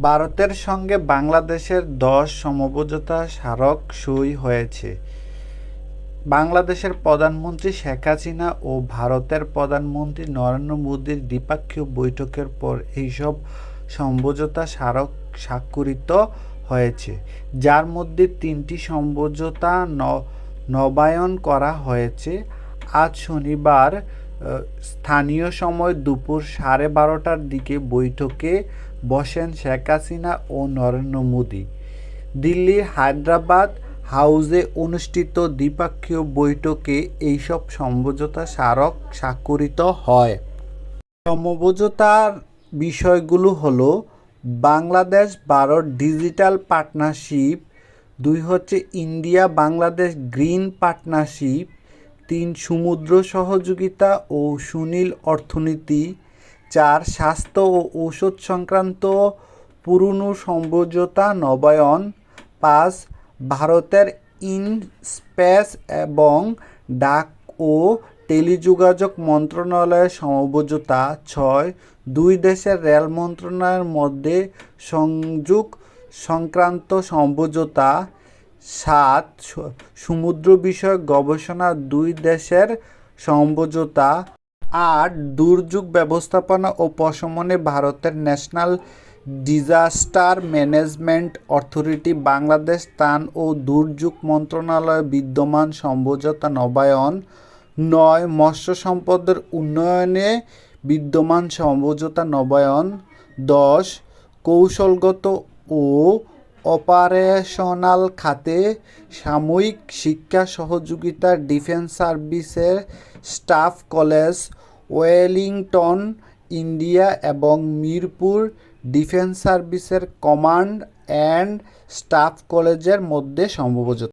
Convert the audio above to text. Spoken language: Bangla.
ভারতের সঙ্গে বাংলাদেশের দশ সমঝোতা স্মারক সই হয়েছে। বাংলাদেশের প্রধানমন্ত্রী শেখ হাসিনা ও ভারতের প্রধানমন্ত্রী নরেন্দ্র মোদীর দ্বিপাক্ষীয় বৈঠকের পর এইসব সমঝোতা স্মারক স্বাক্ষরিত হয়েছে, যার মধ্যে তিনটি ন- নবায়ন করা হয়েছে। আজ শনিবার স্থানীয় সময় দুপুর সাড়ে বারোটার দিকে বৈঠকে বসেন শেখ হাসিনা ও নরেন্দ্র মোদী। দিল্লির হায়দ্রাবাদ হাউসে অনুষ্ঠিত দ্বিপাক্ষীয় বৈঠকে এইসব সমঝোতা স্মারক স্বাক্ষরিত হয়। সমঝোতার বিষয়গুলো হলো, বাংলাদেশ ভারত ডিজিটাল পার্টনারশিপ, দুই হচ্ছে ইন্ডিয়া বাংলাদেশ গ্রিন পার্টনারশিপ তিন সমুদ্র সহযোগিতা ও সুনীল অর্থনীতি, চার স্বাস্থ্য ও ঔষধ সংক্রান্ত পুরনো সমঝোতা নবায়ন, পাঁচ ভারতের ইন স্পেস এবং ডাক ও টেলিযোগাযোগ মন্ত্রণালয়ের সমঝোতা ছয় দুই দেশের রেল মন্ত্রণালয়ের মধ্যে সংযোগ সংক্রান্ত সমঝোতা সাত সমুদ্র বিষয়ক গবেষণা দুই দেশের সমঝোতা। আট, দুর্যোগ ব্যবস্থাপনা ও প্রশমনে ভারতের national disaster management authority Bangladesh ত্রাণ ও দুর্যোগ মন্ত্রণালয় বিদ্যমান সমঝোতা নবায়ন। নয়, মৎস্য সম্পদের উন্নয়নে বিদ্যমান সমঝোতা নবায়ন। দশ, কৌশলগত ও অপারেশনাল খাতে সাময়িক শিক্ষা সহযোগিতা ডিফেন্স সার্ভিসের স্টাফ কলেজ ওয়েলিংটন, ইন্ডিয়া এবং মিরপুর ডিফেন্স সার্ভিসের কমান্ড অ্যান্ড স্টাফ কলেজের মধ্যে সমঝোতা